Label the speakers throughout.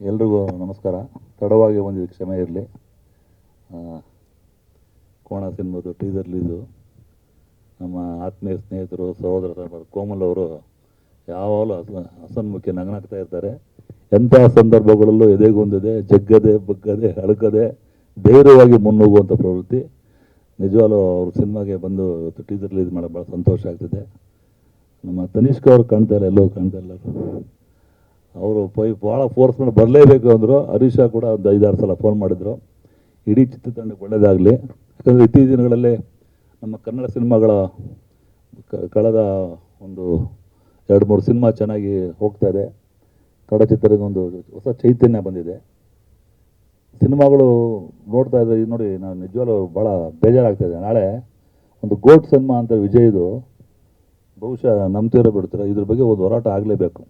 Speaker 1: ಎಲ್ರಿಗೂ ನಮಸ್ಕಾರ. ತಡವಾಗಿ ಒಂದು ಕ್ಷಮೆ ಇರಲಿ. ಕೋಣ ಸಿನಿಮಾದು ಟೀಸರ್ ರಿಲೀಸು ನಮ್ಮ ಆತ್ಮೀಯ ಸ್ನೇಹಿತರು, ಸಹೋದರ ಕೋಮಲ್ ಅವರು ಯಾವಾಗಲೂ ಹಸ, ಹಸನ್ಮುಖಿ ನಗನಾಗ್ತಾ ಇರ್ತಾರೆ. ಎಂಥ ಸಂದರ್ಭಗಳಲ್ಲೂ ಎದೆಗೊಂದಿದೆ, ಜಗ್ಗದೆ, ಬಗ್ಗದೆ ಅಳಕದೆ ಧೈರ್ಯವಾಗಿ ಮುನ್ನುಗ್ಗುವಂಥ ಪ್ರವೃತ್ತಿ. ನಿಜವಾಗ್ಲೂ ಅವ್ರ ಸಿನಿಮಾಗೆ ಬಂದು ಇವತ್ತು ಟೀಸರ್ ರಿಲೀಸ್ ಮಾಡೋಕ್ಕೆ ಭಾಳ ಸಂತೋಷ ಆಗ್ತಿದೆ. ನಮ್ಮ ತನಿಷ್ಕ ಅವ್ರು ಕಾಣ್ತಾ ಎಲ್ಲೋ ಕಾಣ್ತಾ ಇಲ್ಲ. ಅವರು ಪೈ ಭಾಳ ಫೋರ್ಸ್ ಮಾಡಿ ಬರಲೇಬೇಕು ಅಂದರು. ಹರೀಶ ಕೂಡ ಒಂದು ಐದಾರು ಸಲ ಫೋನ್ ಮಾಡಿದರು. ಇಡೀ ಚಿತ್ರತಂಡಕ್ಕೆ ಒಳ್ಳೆಯದಾಗಲಿ ಯಾಕಂದರೆ ಇತ್ತೀಚಿನ ದಿನಗಳಲ್ಲಿ ನಮ್ಮ ಕನ್ನಡ ಸಿನಿಮಾಗಳ ಕಳೆದ ಒಂದು ಎರಡು ಮೂರು ಸಿನಿಮಾ ಚೆನ್ನಾಗಿ ಹೋಗ್ತಾ ಇದೆ. ಕನ್ನಡ ಚಿತ್ರಕ್ಕೆ ಒಂದು ಹೊಸ ಚೈತನ್ಯ ಬಂದಿದೆ. ಸಿನಿಮಾಗಳು ನೋಡ್ತಾ ಇದ್ದಾರೆ ಇದು ನೋಡಿ, ನಾನು ನಿಜವಾಗ್ಲೂ ಭಾಳ ಬೇಜಾರಾಗ್ತಾಯಿದೆ ನಾಳೆ ಒಂದು ಗೋಟ್ ಸಿನಿಮಾ ಅಂತ ವಿಜಯ್ದು ಬಹುಶಃ ನಂಬ್ತಿರೋ ಬಿಡ್ತಾರೆ. ಇದ್ರ ಬಗ್ಗೆ ಒಂದು ಹೋರಾಟ ಆಗಲೇಬೇಕು.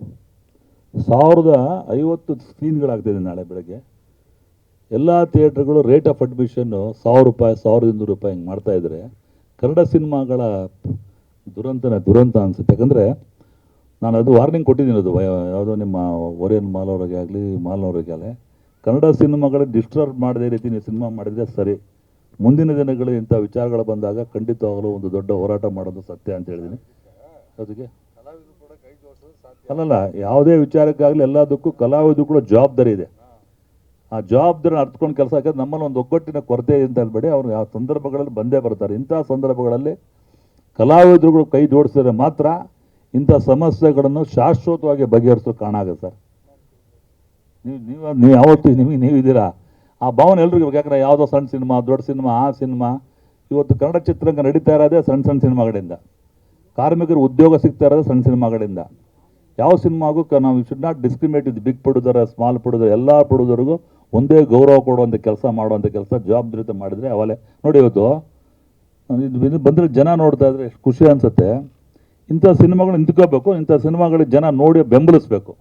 Speaker 1: ಸಾವಿರದ ಐವತ್ತು ಸ್ಕ್ರೀನ್ಗಳಾಗ್ತಿದೆ ನಾಳೆ ಬೆಳಗ್ಗೆ. ಎಲ್ಲ ಥಿಯೇಟ್ರ್ಗಳು ರೇಟ್ ಆಫ್ ಅಡ್ಮಿಷನ್ನು ಸಾವಿರ ರೂಪಾಯಿ, ಸಾವಿರದ ಇನ್ನೂರು ರೂಪಾಯಿ ಹಿಂಗೆ ಮಾಡ್ತಾ ಇದ್ದಾರೆ ಕನ್ನಡ ಸಿನಿಮಾಗಳ ದುರಂತನೇ ದುರಂತ ಅನಿಸುತ್ತೆ. ಯಾಕಂದರೆ ನಾನು ಅದು ವಾರ್ನಿಂಗ್ ಕೊಟ್ಟಿದ್ದೀನಿ ಅದು ಯಾವುದೋ ನಿಮ್ಮ ಒರಿಯನ್ ಆಗಲಿ, ಮಾಲ್ನವರಿಗೆ ಆಗಲಿ. ಕನ್ನಡ ಸಿನಿಮಾಗಳ ಡಿಸ್ಟರ್ಬ್ ಮಾಡದೇ ರೀತಿ ನೀವು ಸಿನಿಮಾ ಮಾಡಿದರೆ ಸರಿ. ಮುಂದಿನ ದಿನಗಳು ಇಂಥ ವಿಚಾರಗಳು ಬಂದಾಗ ಖಂಡಿತವಾಗಲೂ ಒಂದು ದೊಡ್ಡ ಹೋರಾಟ ಮಾಡೋದು ಸತ್ಯ ಅಂತ ಹೇಳಿದ್ದೀನಿ. ಅದಕ್ಕೆ ಅಲ್ಲಲ್ಲ, ಯಾವುದೇ ವಿಚಾರಕ್ಕಾಗಲಿ ಎಲ್ಲದಕ್ಕೂ ಕಲಾವಿದ್ರು ಕೂಡ ಜವಾಬ್ದಾರಿ ಇದೆ. ಆ ಜವಾಬ್ದಾರಿ ಅರ್ಥಕೊಂಡು ಕೆಲಸ ನಮ್ಮಲ್ಲಿ ಒಂದು ಒಗ್ಗಟ್ಟಿನ ಕೊರತೆ ಅಂತ ಹೇಳ್ಬೇಡಿ. ಅವ್ರು ಯಾವ ಸಂದರ್ಭಗಳಲ್ಲಿ ಬಂದೇ ಬರ್ತಾರೆ. ಇಂಥ ಸಂದರ್ಭಗಳಲ್ಲಿ ಕಲಾವಿದರುಗಳು ಕೈ ಜೋಡಿಸಿದ್ರೆ ಮಾತ್ರ ಇಂಥ ಸಮಸ್ಯೆಗಳನ್ನು ಶಾಶ್ವತವಾಗಿ ಬಗೆಹರಿಸೋ ಕಾರಣ ಆಗುತ್ತೆ ಸರ್. ನೀವು ನೀವು ನೀವು ಯಾವತ್ತು ನಿಮಗೆ ನೀವಿದ್ದೀರಾ ಆ ಭಾವನೆ ಎಲ್ರಿಗೂ. ಯಾಕಂದ್ರೆ ಯಾವುದೋ ಸಣ್ಣ ಸಿನಿಮಾ, ದೊಡ್ಡ ಸಿನಿಮಾ, ಆ ಸಿನಿಮಾ. ಇವತ್ತು ಕನ್ನಡ ಚಿತ್ರರಂಗ ನಡೀತಾ ಇರೋದೇ ಸಣ್ಣ ಸಣ್ಣ ಸಿನಿಮಾಗಳಿಂದ. ಕಾರ್ಮಿಕರು ಉದ್ಯೋಗ ಸಿಗ್ತಾ ಇರೋದೇ ಸಣ್ಣ ಸಿನಿಮಾಗಳಿಂದ. ಯಾವ ಸಿನಿಮಾಗೂ ನಾವು ಶುಡ್ ನಾಟ್ ಡಿಸ್ಕ್ರಿಮಿನೇಟ್ ಇದು ಬಿಗ್ ಪ್ರೊಡ್ಯೂಸರ್ ಸ್ಮಾಲ್ ಪ್ರೊಡ್ಯೂಸರ್ ಎಲ್ಲ ಪ್ರೊಡ್ಯೂಸರ್ಗೂ ಒಂದೇ ಗೌರವ ಕೊಡುವಂಥ ಕೆಲಸ ಮಾಡುವಂಥ ಕೆಲಸ ಜವಾಬ್ದಾರಿತ ಮಾಡಿದರೆ ಅವಲೇ. ನೋಡಿ ಇವತ್ತು, ಇದು ಬಂದರೆ ಜನ ನೋಡ್ತಾ ಇದ್ರೆ ಎಷ್ಟು ಖುಷಿ ಅನಿಸುತ್ತೆ. ಇಂಥ ಸಿನಿಮಾಗಳು ನಿಂತ್ಕೋಬೇಕು, ಇಂಥ ಸಿನಿಮಾಗಳಿಗೆ ಜನ ನೋಡಿ ಬೆಂಬಲಿಸಬೇಕು.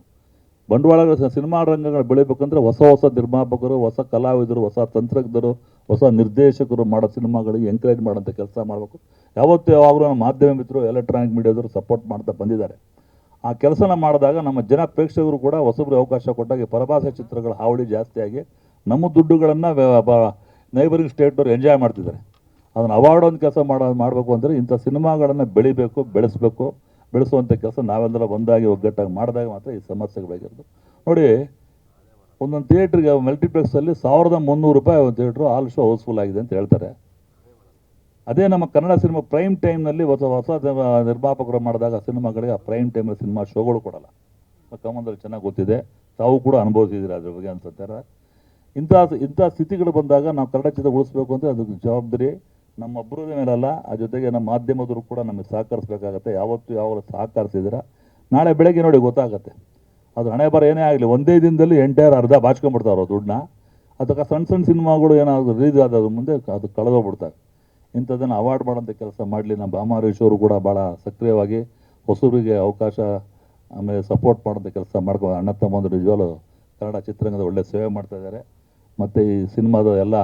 Speaker 1: ಬಂಡವಾಳ ಸಿನಿಮಾ ರಂಗಗಳು ಬೆಳಿಬೇಕಂದ್ರೆ ಹೊಸ ಹೊಸ ನಿರ್ಮಾಪಕರು, ಹೊಸ ಕಲಾವಿದರು, ಹೊಸ ತಂತ್ರಜ್ಞರು, ಹೊಸ ನಿರ್ದೇಶಕರು ಮಾಡೋ ಸಿನಿಮಾಗಳಿಗೆ ಎಂಕರೇಜ್ ಮಾಡೋಂಥ ಕೆಲಸ ಮಾಡಬೇಕು. ಯಾವತ್ತೂ ಯಾವಾಗಲೂ ಮಾಧ್ಯಮ ಮಿತ್ರರು ಎಲೆಕ್ಟ್ರಾನಿಕ್ ಮೀಡಿಯಾದವರು ಸಪೋರ್ಟ್ ಮಾಡ್ತಾ ಬಂದಿದ್ದಾರೆ. ಆ ಕೆಲಸನ ಮಾಡಿದಾಗ ನಮ್ಮ ಜನ ಪ್ರೇಕ್ಷಕರು ಕೂಡ ಹೊಸಬ್ರಿಗೆ ಅವಕಾಶ ಕೊಟ್ಟಾಗ ಪರಭಾಷಾ ಚಿತ್ರಗಳ ಹಾವಳಿ ಜಾಸ್ತಿಯಾಗಿ ನಮ್ಮ ದುಡ್ಡುಗಳನ್ನು ನೈಬರಿಂಗ್ ಸ್ಟೇಟ್ನವ್ರು ಎಂಜಾಯ್ ಮಾಡ್ತಿದ್ದಾರೆ. ಅದನ್ನು ಅವಾರ್ಡ್ ಒಂದು ಕೆಲಸ ಮಾಡೋ ಮಾಡಬೇಕು ಅಂದರೆ ಇಂಥ ಸಿನಿಮಾಗಳನ್ನು ಬೆಳಿಬೇಕು, ಬೆಳೆಸಬೇಕು ಬೆಳೆಸುವಂಥ ಕೆಲಸ ನಾವೆಲ್ಲರ ಒಂದಾಗಿ ಒಗ್ಗಟ್ಟಾಗಿ ಮಾಡಿದಾಗ ಮಾತ್ರ ಈ ಸಮಸ್ಯೆಗೆ ಬೇಕಿರೋದು ನೋಡಿ, ಒಂದೊಂದು ಥಿಯೇಟ್ರಿಗೆ ಮಲ್ಟಿಪ್ಲೆಕ್ಸಲ್ಲಿ ಸಾವಿರದ ಮುನ್ನೂರು ರೂಪಾಯಿ ಒಂದು ಥಿಯೇಟ್ರು ಆಲ್ ಶೋ ಹೌಸ್ಫುಲ್ ಆಗಿದೆ ಅಂತ ಹೇಳ್ತಾರೆ. ಅದೇ ನಮ್ಮ ಕನ್ನಡ ಸಿನಿಮಾ ಪ್ರೈಮ್ ಟೈಮ್ನಲ್ಲಿ ಹೊಸ ಹೊಸ ನಿರ್ಮಾಪಕರು ಮಾಡಿದಾಗ ಸಿನಿಮಾಗಳಿಗೆ ಆ ಪ್ರೈಮ್ ಟೈಮಲ್ಲಿ ಸಿನಿಮಾ ಶೋಗಳು ಕೊಡಲ್ಲ. ಕಮಂದಲ್ಲಿ ಚೆನ್ನಾಗಿ ಗೊತ್ತಿದೆ. ತಾವು ಕೂಡ ಅನುಭವಿಸಿದ್ದೀರಿ ಅದ್ರ ಬಗ್ಗೆ ಅನ್ಸುತ್ತಾರೆ ಇಂಥ ಇಂಥ ಸ್ಥಿತಿಗಳು ಬಂದಾಗ ನಾವು ಕನ್ನಡ ಚಿತ್ರ ಉಳಿಸ್ಬೇಕು ಅಂದರೆ ಅದಕ್ಕೆ ಜವಾಬ್ದಾರಿ ನಮ್ಮೊಬ್ಬರದ ಮೇಲಲ್ಲ. ಆ ಜೊತೆಗೆ ನಮ್ಮ ಮಾಧ್ಯಮದವರು ಕೂಡ ನಮಗೆ ಸಹಕರಿಸಬೇಕಾಗತ್ತೆ. ಯಾವತ್ತು ಯಾವಾಗ ಸಹಕರಿಸಿದ್ರೆ ನಾಳೆ ಬೆಳಗ್ಗೆ ನೋಡಿ ಗೊತ್ತಾಗತ್ತೆ. ಅದು ಹಣೆ ಬರ ಏನೇ ಆಗಲಿ, ಒಂದೇ ದಿನದಲ್ಲಿ ಎಂಟೈರ್ ಅರ್ಧ ಬಾಚ್ಕೊಂಡ್ಬಿಡ್ತಾರೋ ದುಡ್ಡನ್ನ. ಅದಕ್ಕೆ ಸಣ್ಣ ಸಣ್ಣ ಸಿನಿಮಾಗಳು ಏನಾದ್ರು ರಿಲೀಸ್ ಆದ ಮುಂದೆ ಅದು ಕಳೆದೋಗ್ಬಿಡ್ತಾರೆ ಇಂಥದ್ದನ್ನು ಅವಾರ್ಡ್ ಮಾಡೋಂಥ ಕೆಲಸ ಮಾಡಲಿ. ನಮ್ಮ ಅವರು ಕೂಡ ಭಾಳ ಸಕ್ರಿಯವಾಗಿ ಹೊಸೂರಿಗೆ ಅವಕಾಶ, ಆಮೇಲೆ ಸಪೋರ್ಟ್ ಮಾಡೋಂಥ ಕೆಲಸ ಮಾಡ್ಕೊ, ಅಣ್ಣ ತಮ್ಮಂದ್ರು ನಿಜವಾಗ್ಲೂ ಕನ್ನಡ ಚಿತ್ರರಂಗದ ಒಳ್ಳೆ ಸೇವೆ ಮಾಡ್ತಾ ಇದ್ದಾರೆ. ಮತ್ತು ಈ ಸಿನಿಮಾದ ಎಲ್ಲ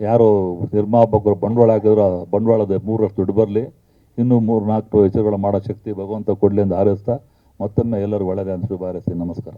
Speaker 1: ಯಾರು ನಿರ್ಮಾಪಕರು ಬಂಡವಾಳ ಹಾಕಿದ್ರು ಬಂಡವಾಳದ ಮೂರರಷ್ಟು ದುಡ್ಡು ಬರಲಿ. ಇನ್ನೂ ಮೂರು ನಾಲ್ಕು ಹೆಸರುಗಳು ಮಾಡೋ ಶಕ್ತಿ ಭಗವಂತ ಕೊಡಲಿ ಎಂದು ಆರೈಸ್ತಾ ಮತ್ತೊಮ್ಮೆ ಎಲ್ಲರೂ ಒಳ್ಳೆಯದೇ ಅಂತ ಶುಭ ಹಾರೈಸಿ ನಮಸ್ಕಾರ.